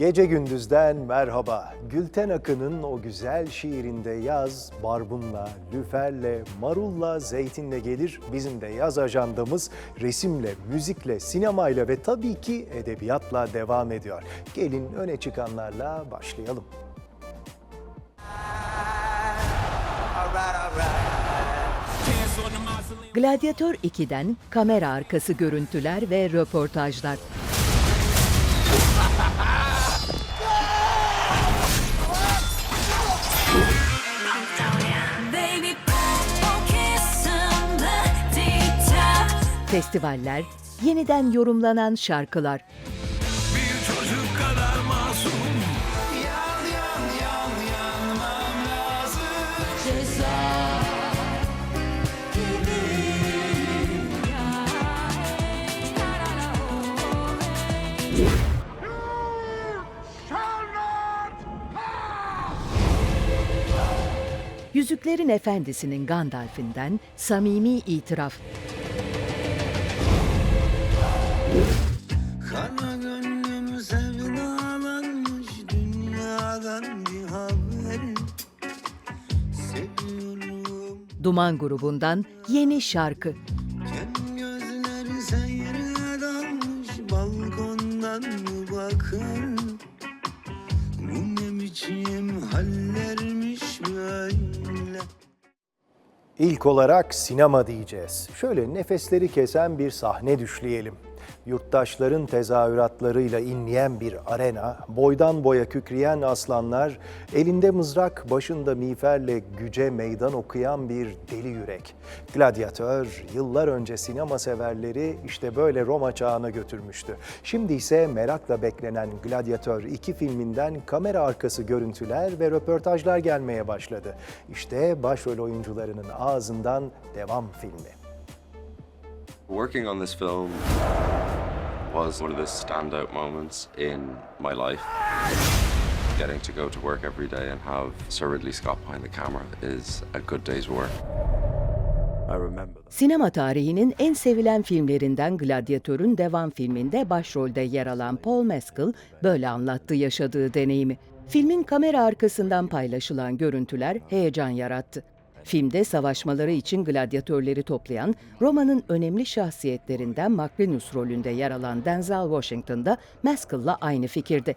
Gece gündüzden merhaba. Gülten Akın'ın o güzel şiirinde yaz, barbunla, lüferle, marulla, zeytinle gelir. Bizim de yaz ajandamız resimle, müzikle, sinemayla ve tabii ki edebiyatla devam ediyor. Gelin öne çıkanlarla başlayalım. Gladyatör 2'den kamera arkası görüntüler ve röportajlar. Festivaller, yeniden yorumlanan şarkılar. Bir çocuk kadar masum Yüzüklerin Efendisi'nin Gandalf'inden samimi itiraf. Duman grubundan yeni şarkı. Kem gözleri seyre dalmış balkondan mı bakar Bu ne biçim hallermiş böyle İlk olarak sinema diyeceğiz. Şöyle nefesleri kesen bir sahne düşleyelim. Yurttaşların tezahüratlarıyla inleyen bir arena, boydan boya kükreyen aslanlar, elinde mızrak, başında miğferle güce meydan okuyan bir deli yürek. Gladyatör, yıllar önce sinema severleri işte böyle Roma çağına götürmüştü. Şimdi ise merakla beklenen Gladyatör 2 filminden kamera arkası görüntüler ve röportajlar gelmeye başladı. İşte başrol oyuncularının ağzından devam filmi. Working on this film was one of the standout moments in my life. Getting to go to work every day and have Sir Ridley Scott behind the camera is a good day's work. I remember that. Sinema tarihinin en sevilen filmlerinden Gladyatör'ün devam filminde başrolde yer alan Paul Mescal böyle anlattı yaşadığı deneyimi. Filmin kamera arkasından paylaşılan görüntüler heyecan yarattı. Filmde savaşmaları için gladyatörleri toplayan Roma'nın önemli şahsiyetlerinden Macrinus rolünde yer alan Denzel Washington da Mescal'la aynı fikirde.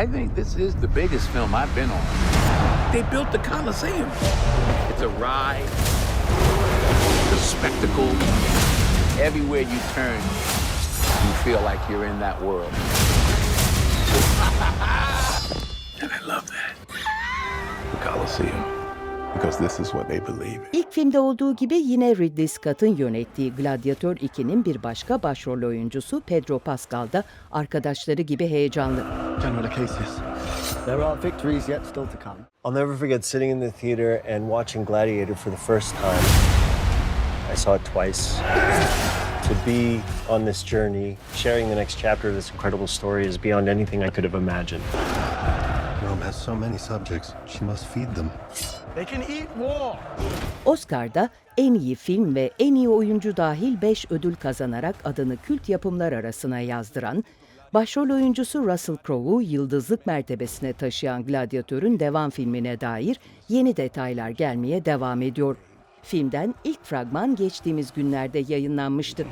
I think this is the biggest film I've been on. They built the Coliseum. It's a ride, it's a spectacle. Everywhere you turn, you feel like you're in that world. and I love that. Coliseum. Because this is what they believe in. İlk filmde olduğu gibi yine Ridley Scott'ın yönettiği Gladyatör 2'nin bir başka başrol oyuncusu Pedro Pascal da arkadaşları gibi heyecanlı. General, is. There are victories yet still to come. I'll never forget sitting in the theater and watching Gladiator for the first time. I saw it twice. To be on this journey, sharing the next chapter of this incredible story is beyond anything I could have imagined. Has so many subjects. She must feed them. They can eat war. Oscar'da en iyi film ve en iyi oyuncu dahil 5 ödül kazanarak adını kült yapımlar arasına yazdıran, başrol oyuncusu Russell Crowe'u yıldızlık mertebesine taşıyan Gladyatör'ün devam filmine dair yeni detaylar gelmeye devam ediyor. Filmden ilk fragman geçtiğimiz günlerde yayınlanmıştı.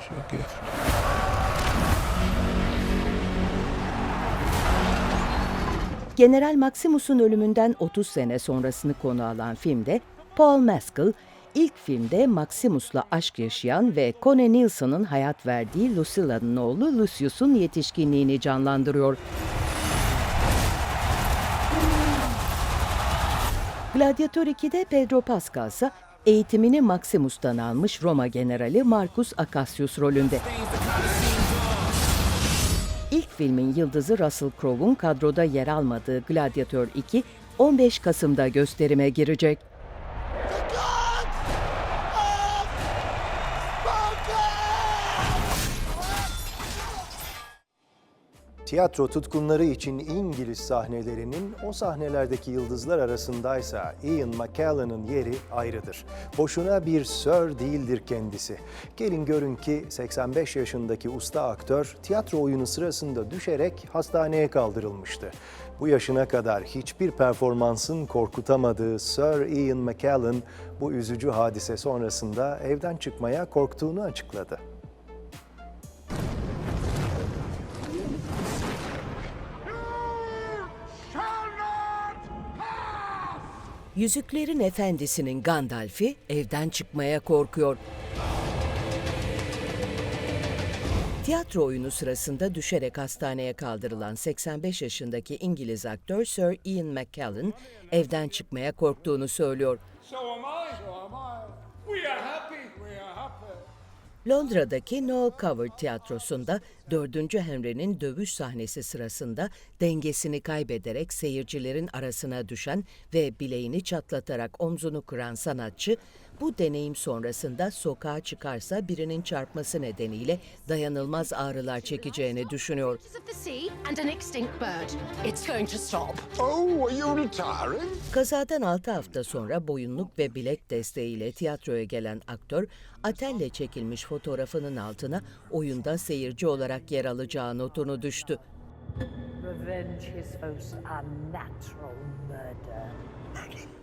General Maximus'un ölümünden 30 sene sonrasını konu alan filmde Paul Mescal, ilk filmde Maximus'la aşk yaşayan ve Connie Nielsen'ın hayat verdiği Lucilla'nın oğlu Lucius'un yetişkinliğini canlandırıyor. Gladiator 2'de Pedro Pascal ise eğitimini Maximus'tan almış Roma generali Marcus Acacius rolünde. İlk filmin yıldızı Russell Crowe'un kadroda yer almadığı Gladiator 2, 15 Kasım'da gösterime girecek. Tiyatro tutkunları için İngiliz sahnelerinin o sahnelerdeki yıldızlar arasındaysa Ian McKellen'ın yeri ayrıdır. Boşuna bir Sir değildir kendisi. Gelin görün ki 85 yaşındaki usta aktör tiyatro oyunu sırasında düşerek hastaneye kaldırılmıştı. Bu yaşına kadar hiçbir performansın korkutamadığı Sir Ian McKellen bu üzücü hadise sonrasında evden çıkmaya korktuğunu açıkladı. Yüzüklerin Efendisi'nin Gandalf'i evden çıkmaya korkuyor. Tiyatro oyunu sırasında düşerek hastaneye kaldırılan 85 yaşındaki İngiliz aktör Sir Ian McKellen evden çıkmaya korktuğunu söylüyor. So Londra'daki Noel Coward Tiyatrosu'nda 4. Henry'nin dövüş sahnesi sırasında dengesini kaybederek seyircilerin arasına düşen ve bileğini çatlatarak omzunu kıran sanatçı, bu deneyim sonrasında sokağa çıkarsa birinin çarpması nedeniyle dayanılmaz ağrılar çekeceğini düşünüyor. Oh? Kazadan 6 hafta sonra boyunluk ve bilek desteğiyle tiyatroya gelen aktör, Atel'le çekilmiş fotoğrafının altına oyunda seyirci olarak yer alacağı notunu düştü.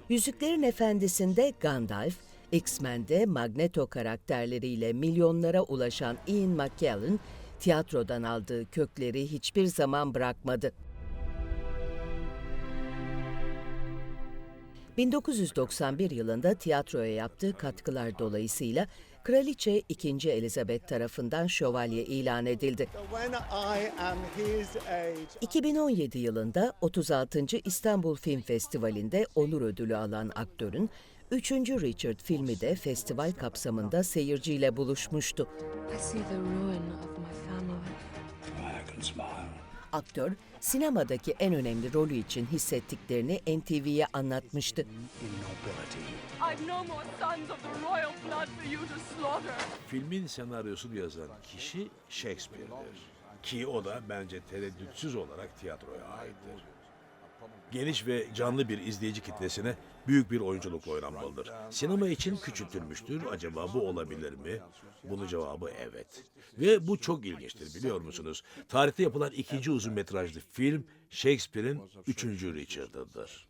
Yüzüklerin Efendisi'nde Gandalf, X-Men'de Magneto karakterleriyle milyonlara ulaşan Ian McKellen, tiyatrodan aldığı kökleri hiçbir zaman bırakmadı. 1991 yılında tiyatroya yaptığı katkılar dolayısıyla Kraliçe 2. Elizabeth tarafından şövalye ilan edildi. 2017 yılında 36. İstanbul Film Festivali'nde onur ödülü alan aktörün 3. Richard filmi de festival kapsamında seyirciyle buluşmuştu. Aktör, sinemadaki en önemli rolü için hissettiklerini NTV'ye anlatmıştı. Filmin senaryosunu yazan kişi Shakespeare'dir. Ki o da bence tereddütsüz olarak tiyatroya aittir. Geniş ve canlı bir izleyici kitlesine büyük bir oyunculukla oynanmalıdır. Sinema için küçültülmüştür. Acaba bu olabilir mi? Bunun cevabı evet. Ve bu çok ilginçtir biliyor musunuz? Tarihte yapılan ikinci uzun metrajlı film Shakespeare'in üçüncü Richard'ıdır.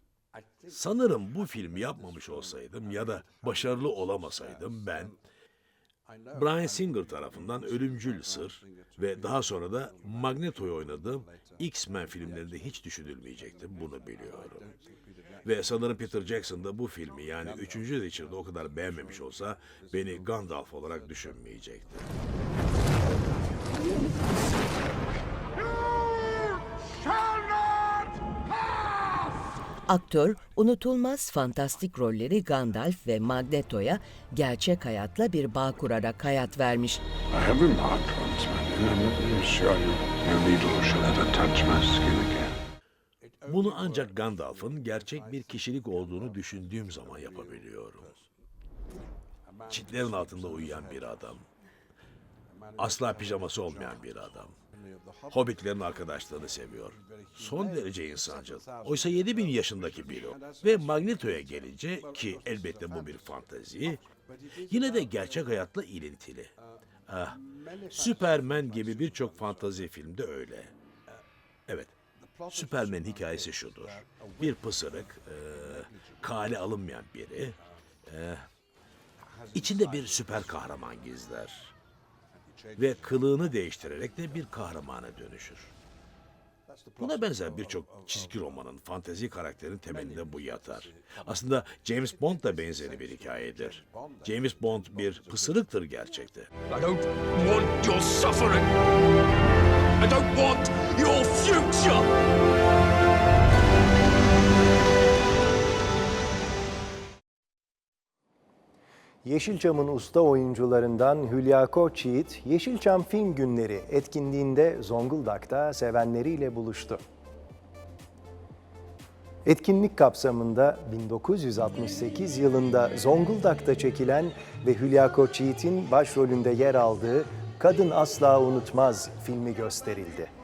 Sanırım bu filmi yapmamış olsaydım ya da başarılı olamasaydım ben Bryan Singer tarafından Ölümcül Sır ve daha sonra da Magneto'yu oynadığım X-Men filmlerinde hiç düşünülmeyecektim. Bunu biliyorum. Ve sanırım Peter Jackson da bu filmi yani 3. Richard'ı o kadar beğenmemiş olsa beni Gandalf olarak düşünmeyecekti. Aktör, unutulmaz fantastik rolleri Gandalf ve Magneto'ya gerçek hayatla bir bağ kurarak hayat vermiş. Bunu ancak Gandalf'ın gerçek bir kişilik olduğunu düşündüğüm zaman yapabiliyorum. Çitlerin altında uyuyan bir adam. Asla pijaması olmayan bir adam. Hobbitlerin arkadaşlığını seviyor. Son derece insancıl. Oysa 7000 yaşındaki biri. Ve Magneto'ya gelince ki elbette bu bir fantezi, yine de gerçek hayatla ilintili. Ah, Superman gibi birçok fantazi filmde öyle. Evet, Superman hikayesi şudur. Bir pısırık, e, kale alınmayan biri, e, içinde bir süper kahraman gizler. Ve kılığını değiştirerek de bir kahramana dönüşür. Buna benzer birçok çizgi romanın, fantezi karakterin temelinde bu yatar. Aslında James Bond da benzeri bir hikayedir. James Bond bir pısırıktır gerçekte. I don't want your suffering. I don't want your future. Yeşilçam'ın usta oyuncularından Hülya Koçyiğit, Yeşilçam Film Günleri etkinliğinde Zonguldak'ta sevenleriyle buluştu. Etkinlik kapsamında 1968 yılında Zonguldak'ta çekilen ve Hülya Koçyiğit'in başrolünde yer aldığı Kadın Asla Unutmaz filmi gösterildi.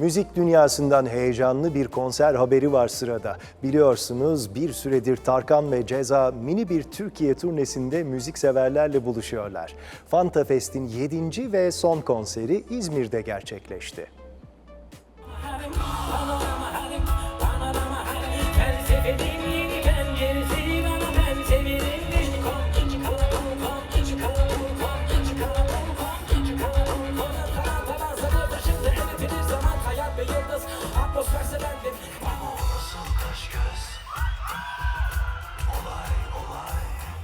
Müzik dünyasından heyecanlı bir konser haberi var sırada. Biliyorsunuz bir süredir Tarkan ve Ceza mini bir Türkiye turnesinde müzikseverlerle buluşuyorlar. Fanta Fest'in 7. ve son konseri İzmir'de gerçekleşti. Penceresi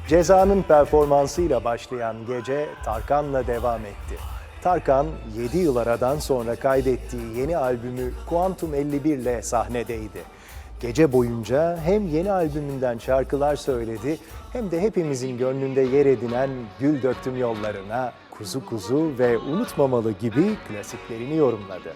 Ceza'nın performansıyla başlayan gece Tarkan'la devam etti. Tarkan 7 yıl aradan sonra kaydettiği yeni albümü Quantum 51 ile sahnedeydi. Gece boyunca hem yeni albümünden şarkılar söyledi hem de hepimizin gönlünde yer edinen Gül Döktüm Yollarına, Kuzu Kuzu ve Unutmamalı gibi klasiklerini yorumladı.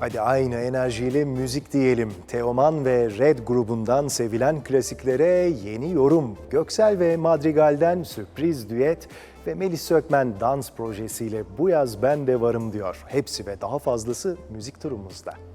Hadi aynı enerjiyle müzik diyelim. Teoman ve Red grubundan sevilen klasiklere yeni yorum. Göksel ve Madrigal'den sürpriz düet ve Melis Sökmen dans projesiyle bu yaz ben de varım diyor. Hepsi ve daha fazlası müzik turumuzda.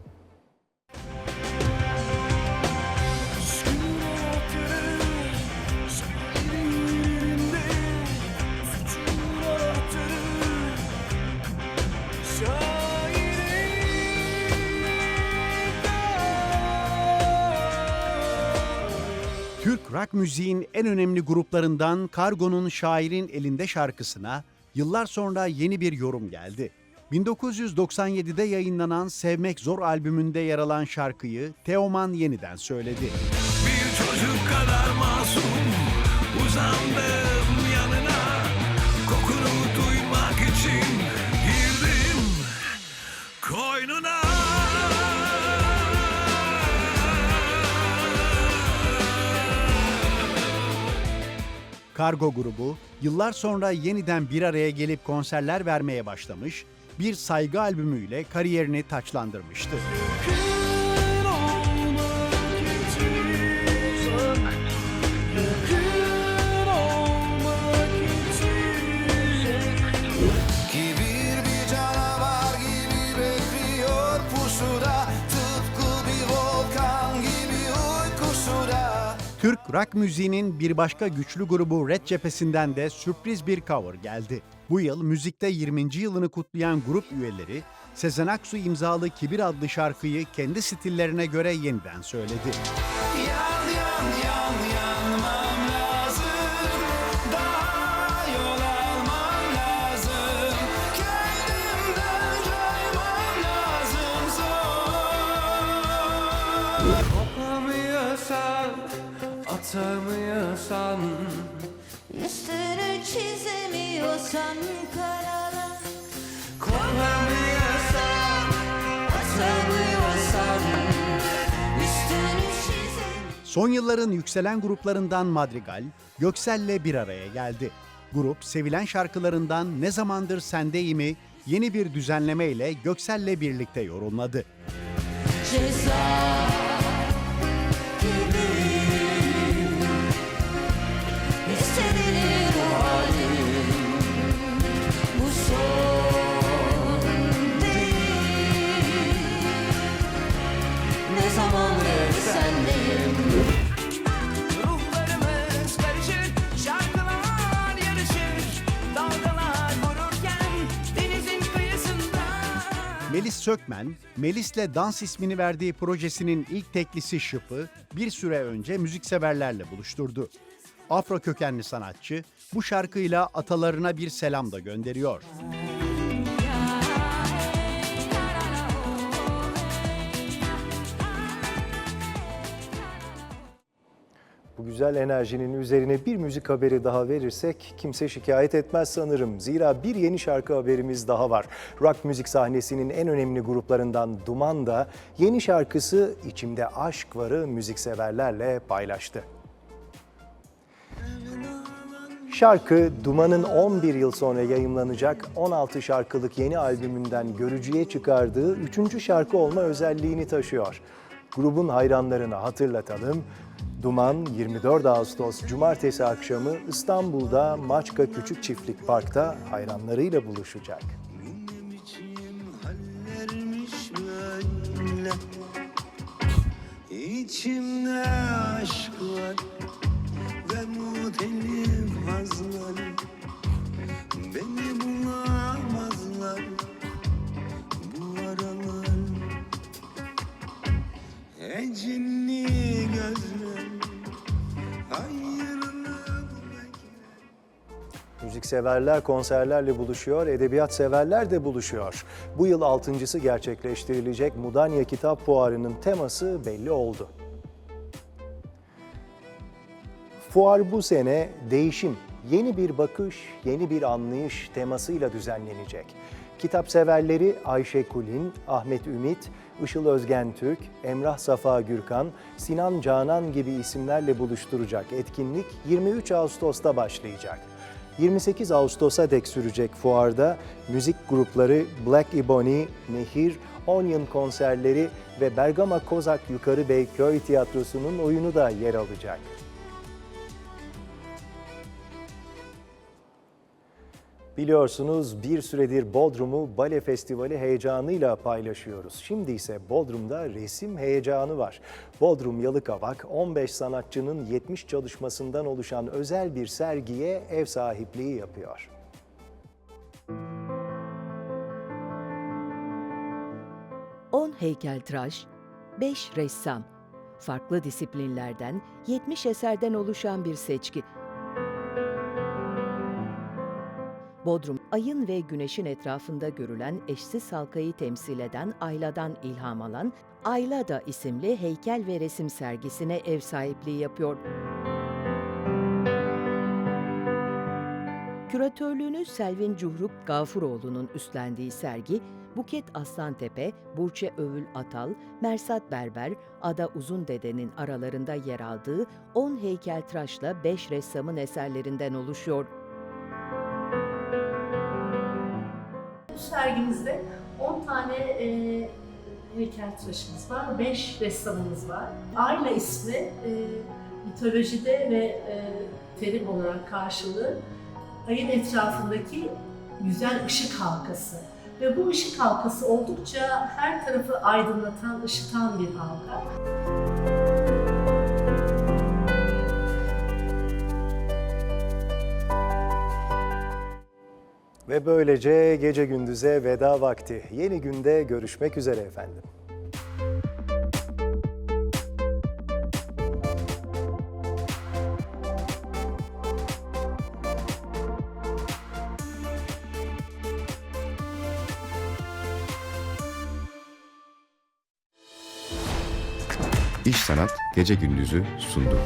Rock müziğin en önemli gruplarından Kargo'nun Şairin Elinde şarkısına yıllar sonra yeni bir yorum geldi. 1997'de yayınlanan Sevmek Zor albümünde yer alan şarkıyı Teoman yeniden söyledi. Bir çocuk kadar masum uzandım Kargo grubu yıllar sonra yeniden bir araya gelip konserler vermeye başlamış, bir saygı albümüyle kariyerini taçlandırmıştı. Türk rock müziğinin bir başka güçlü grubu Red Cephesi'nden de sürpriz bir cover geldi. Bu yıl müzikte 20. yılını kutlayan grup üyeleri Sezen Aksu imzalı Kibir adlı şarkıyı kendi stillerine göre yeniden söyledi. Yan Son yılların yükselen gruplarından Madrigal, Göksel'le bir araya geldi. Grup sevilen şarkılarından Ne Zamandır Sendeyim'i yeni bir düzenleme ile Göksel'le birlikte yorumladı. Ceza Melis Sökmen, Melis'le Dans ismini verdiği projesinin ilk teklisi Şıp'ı bir süre önce müzikseverlerle buluşturdu. Afro kökenli sanatçı bu şarkıyla atalarına bir selam da gönderiyor. Güzel enerjinin üzerine bir müzik haberi daha verirsek kimse şikayet etmez sanırım. Zira bir yeni şarkı haberimiz daha var. Rock müzik sahnesinin en önemli gruplarından Duman da yeni şarkısı İçimde Aşk Var'ı müzikseverlerle paylaştı. şarkı Duman'ın 11 yıl sonra yayımlanacak 16 şarkılık yeni albümünden görücüye çıkardığı 3. şarkı olma özelliğini taşıyor. Grubun hayranlarına hatırlatalım. Duman 24 Ağustos Cumartesi akşamı İstanbul'da Maçka Küçük Çiftlik Park'ta hayranlarıyla buluşacak. İçimde aşk var ve muhtelim hazlar Beni bulamazlar Müzikseverler konserlerle buluşuyor, edebiyat severler de buluşuyor. Bu yıl altıncısı gerçekleştirilecek Mudanya Kitap Fuarı'nın teması belli oldu. Fuar bu sene değişim, yeni bir bakış, yeni bir anlayış temasıyla düzenlenecek. Kitap severleri Ayşe Kulin, Ahmet Ümit, Işıl Özgen Türk, Emrah Safa Gürkan, Sinan Canan gibi isimlerle buluşturacak etkinlik 23 Ağustos'ta başlayacak. 28 Ağustos'a dek sürecek fuarda müzik grupları Black Ebony, Nehir, Onion konserleri ve Bergama Kozak Yukarı Beyköy Tiyatrosu'nun oyunu da yer alacak. Biliyorsunuz bir süredir Bodrum'u Bale Festivali heyecanıyla paylaşıyoruz. Şimdi ise Bodrum'da resim heyecanı var. Bodrum Yalıkavak 15 sanatçının 70 çalışmasından oluşan özel bir sergiye ev sahipliği yapıyor. On heykeltıraş, 5 ressam, farklı disiplinlerden 70 eserden oluşan bir seçki. Bodrum, ayın ve güneşin etrafında görülen eşsiz halkayı temsil eden Ayla'dan ilham alan Aylada isimli heykel ve resim sergisine ev sahipliği yapıyor. Küratörlüğünü Selvin Cuhruk Gafuroğlu'nun üstlendiği sergi, Buket Aslantepe, Burçe Övül Atal, Mersat Berber, Ada Uzundede'nin aralarında yer aldığı 10 heykeltıraşla 5 ressamın eserlerinden oluşuyor. Bu sergimizde 10 tane e, heykeltıraşımız var, 5 ressamımız var. Ayla ismi e, mitolojide ve e, terim olarak karşılığı ayın etrafındaki güzel ışık halkası. Ve bu ışık halkası oldukça her tarafı aydınlatan, ışıtan bir halka. Ve böylece gece gündüze veda vakti. Yeni günde görüşmek üzere efendim. İş Sanat Gece Gündüz'ü sundu.